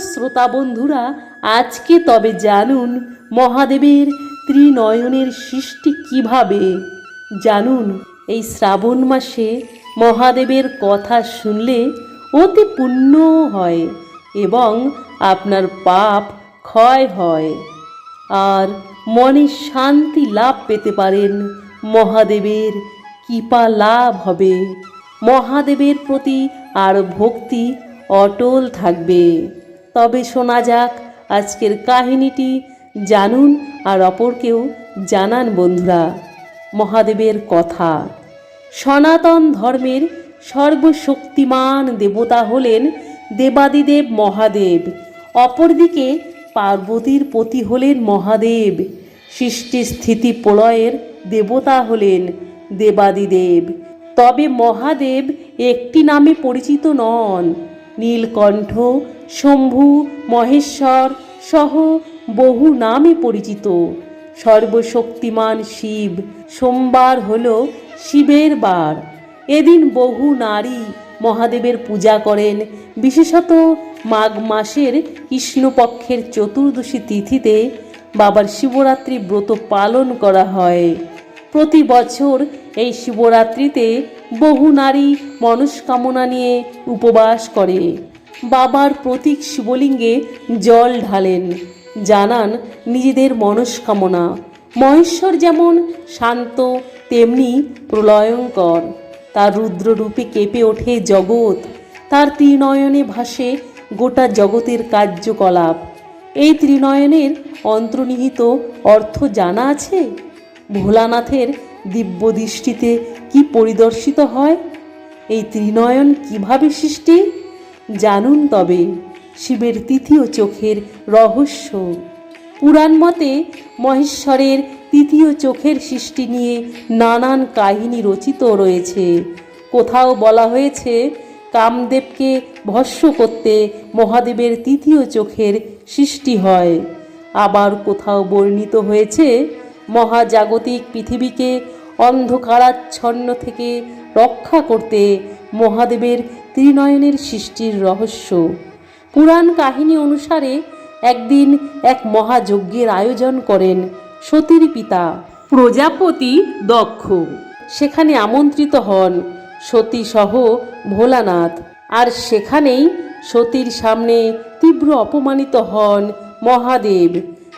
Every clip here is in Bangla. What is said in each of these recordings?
শ্রোতা বন্ধুরা, আজকে তবে জানুন মহাদেবের ত্রিনয়নের সৃষ্টি কীভাবে। জানুন, এই শ্রাবণ মাসে মহাদেবের কথা শুনলে অতি পুণ্য হয় এবং আপনার পাপ ক্ষয় হয়। আর মনে শান্তি লাভ পেতে পারেন মহাদেবের কৃপা লাভ হবে। মহাদেবের প্রতি আর ভক্তি অটল থাকবে। তবে শোনা যাক আজকের কাহিনীটি জানুন আর অপরকেও জানান বন্ধুরা। মহাদেবের কথা। সনাতন ধর্মের সর্বশক্তিমান দেবতা হলেন দেবাদিদেব মহাদেব। অপরদিকে পার্বতীর পতি হলেন মহাদেব। সৃষ্টি স্থিতি প্রলয়ের দেবতা হলেন দেবাদিদেব। তবে মহাদেব একটি নামে পরিচিত নন। নীলকণ্ঠ শম্ভু, মহেশ্বর সহ বহু নামে পরিচিত। সর্বশক্তিমান শিব, সোমবার হল শিবের বার। এদিন বহু নারী মহাদেবের পূজা করেন। বিশেষত মাঘ মাসের কৃষ্ণপক্ষের চতুর্দশী তিথিতে বাবার শিবরাত্রি ব্রত পালন করা হয়। প্রতি বছর এই শিবরাত্রিতে বহু নারী মনস্কামনা নিয়ে উপবাস করে। বাবার প্রতীক শিবলিঙ্গে জল ঢালেন। জানান নিজেদের মনস্কামনা। মহেশ্বর যেমন শান্ত, তেমনি প্রলয়ঙ্কর। তার রুদ্ররূপে কেঁপে ওঠে জগৎ। তার ত্রিনয়নে ভাসে গোটা জগতের কার্যকলাপ। এই ত্রিনয়নের অন্তর্নিহিত অর্থ জানা আছে? ভোলানাথের দিব্য দৃষ্টিতে কি পরিদর্শিত হয়? এই ত্রিনয়ন কীভাবে সৃষ্টি? জানুন তবে শিবের তৃতীয় চোখের রহস্য। পুরাণ মতে মহেশ্বরের তৃতীয় চোখের সৃষ্টি নিয়ে নানান কাহিনী রচিত রয়েছে। কোথাও বলা হয়েছে, কামদেবকে ভস্য করতে মহাদেবের তৃতীয় চোখের সৃষ্টি হয়। আবার কোথাও বর্ণিত হয়েছে, মহাজাগতিক পৃথিবীকে অন্ধকারাচ্ছন্ন থেকে রক্ষা করতে মহাদেবের ত্রিনয়নের সৃষ্টির রহস্য। পুরাণ কাহিনী অনুসারে একদিন এক মহাযজ্ঞের আয়োজন করেন সতীর পিতা। প্রজাপতি দক্ষ। সেখানে আমন্ত্রিত হন সতী সহ ভোলানাথ। আর সেখানেই সতীর সামনে তীব্র অপমানিত হন মহাদেব,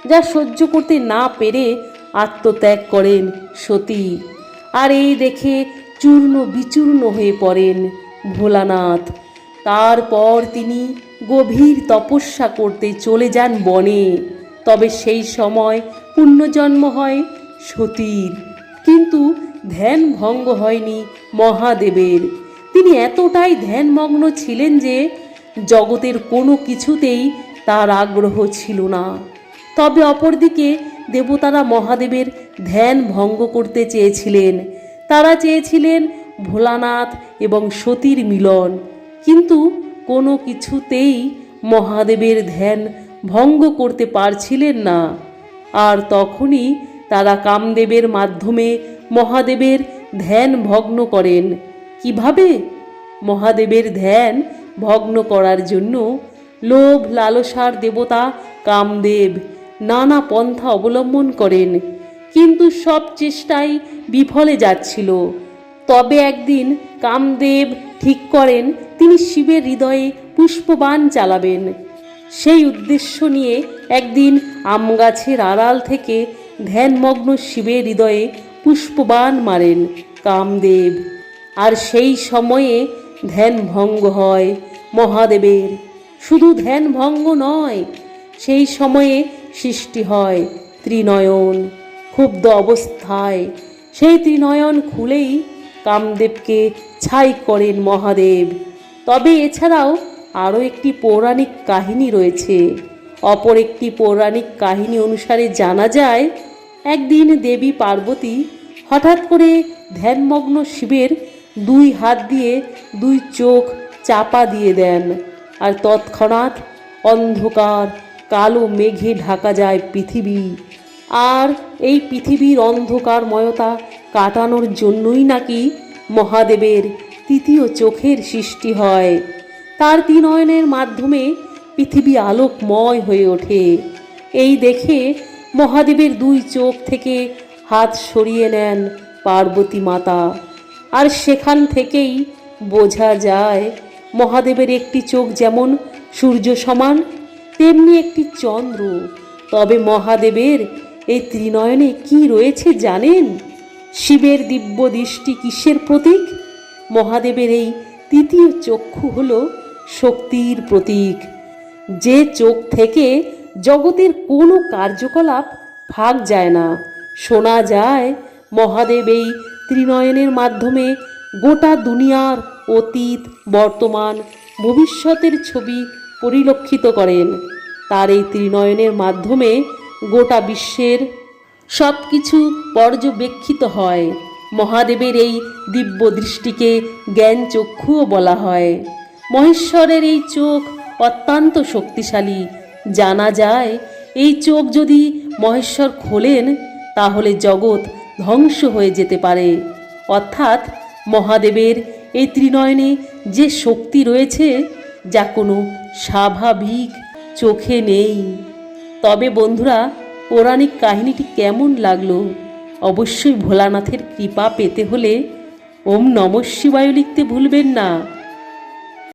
যা সহ্য করতে না পেরে আত্মত্যাগ করেন সতী। আর এই দেখে চূর্ণ বিচূর্ণ হয়ে পড়েন ভোলানাথ। তারপর তিনি গভীর তপস্যা করতে চলে যান বনে। তবে সেই সময় পুণ্যজন্ম হয় সতীর। কিন্তু ধ্যান ভঙ্গ হয়নি মহাদেবের। তিনি এতটাই ধ্যানমগ্ন ছিলেন যে জগতের কোনো কিছুতেই তার আগ্রহ ছিল না। তবে অপরদিকে দেবতারা মহাদেবের ধ্যান ভঙ্গ করতে চেয়েছিলেন। তারা চেয়েছিলেন ভোলানাথ এবং সতীর মিলন। কিন্তু কোনো কিছুতেই মহাদেবের ধ্যান ভঙ্গ করতে পারছিলেন না। আর তখনই তারা কামদেবের মাধ্যমে মহাদেবের ধ্যান ভগ্ন করেন। কীভাবে? মহাদেবের ধ্যান ভগ্ন করার জন্য লোভ, লালসার দেবতা কামদেব নানা পন্থা অবলম্বন করেন। কিন্তু সব চেষ্টাই বিফলে যাচ্ছিল। তবে একদিন কামদেব ঠিক করেন, তিনি শিবের হৃদয়ে পুষ্পবাণ চালাবেন। সেই উদ্দেশ্য নিয়ে একদিন আম গাছের আড়াল থেকে ধ্যানমগ্ন শিবের হৃদয়ে পুষ্পবাণ মারেন কামদেব। আর সেই সময়ে ধ্যান ভঙ্গ হয় মহাদেবের। শুধু ধ্যান ভঙ্গ নয়, সেই সময়ে সৃষ্টি হয় ত্রিনয়ন। ক্ষুব্ধ অবস্থায় সেই ত্রিনয়ন খুলেই কামদেবকে ছাই করেন মহাদেব। তবে এছাড়াও আরও একটি পৌরাণিক কাহিনী রয়েছে। অপর একটি পৌরাণিক কাহিনী অনুসারে জানা যায়, একদিন দেবী পার্বতী হঠাৎ করে ধ্যানমগ্ন শিবের দুই হাত দিয়ে দুই চোখ চাপা দিয়ে দেন আর তৎক্ষণাৎ অন্ধকার, কালো মেঘে ঢাকা যায় পৃথিবী। আর এই পৃথিবীর অন্ধকারময়তা কাটানোর জন্যই নাকি মহাদেবের তৃতীয় চোখের সৃষ্টি হয়। তার তিনয়নের মাধ্যমে পৃথিবী আলোকময় হয়ে ওঠে। এই দেখে মহাদেবের দুই চোখ থেকে হাত সরিয়ে নেন পার্বতী মাতা। আর সেখান থেকেই বোঝা যায়, মহাদেবের একটি চোখ যেমন সূর্য সমান, তেমনি একটি চন্দ্র। তবে মহাদেবের এই ত্রিনয়নে কি রয়েছে জানেন? শিবের দিব্য দৃষ্টি কিসের প্রতীক? মহাদেবের এই তৃতীয় চক্ষু হল শক্তির প্রতীক। যে চোখ থেকে জগতের কোনো কার্যকলাপ ভাগ যায় না। শোনা যায়, মহাদেব এই ত্রিনয়নের মাধ্যমে গোটা দুনিয়ার অতীত, বর্তমান, ভবিষ্যতের ছবি পরিলক্ষিত করেন। তার এই ত্রিনয়নের মাধ্যমে গোটা বিশ্বের সব কিছু পর্যবেক্ষিত হয়। মহাদেবের এই দিব্য দৃষ্টিকে জ্ঞান চক্ষুও বলা হয়। মহেশ্বরের এই চোখ অত্যন্ত শক্তিশালী। জানা যায়, এই চোখ যদি মহেশ্বর খোলেন, তাহলে জগৎ ধ্বংস হয়ে যেতে পারে। অর্থাৎ মহাদেবের এই ত্রিনয়নে যে শক্তি রয়েছে, যা কোনো স্বাভাবিক চোখে নেই। তবে বন্ধুরা, পৌরাণিক কাহিনীটি কেমন লাগল? অবশ্যই ভোলানাথের কৃপা পেতে হলে ওম নম শিবায় লিখতে ভুলবেন না।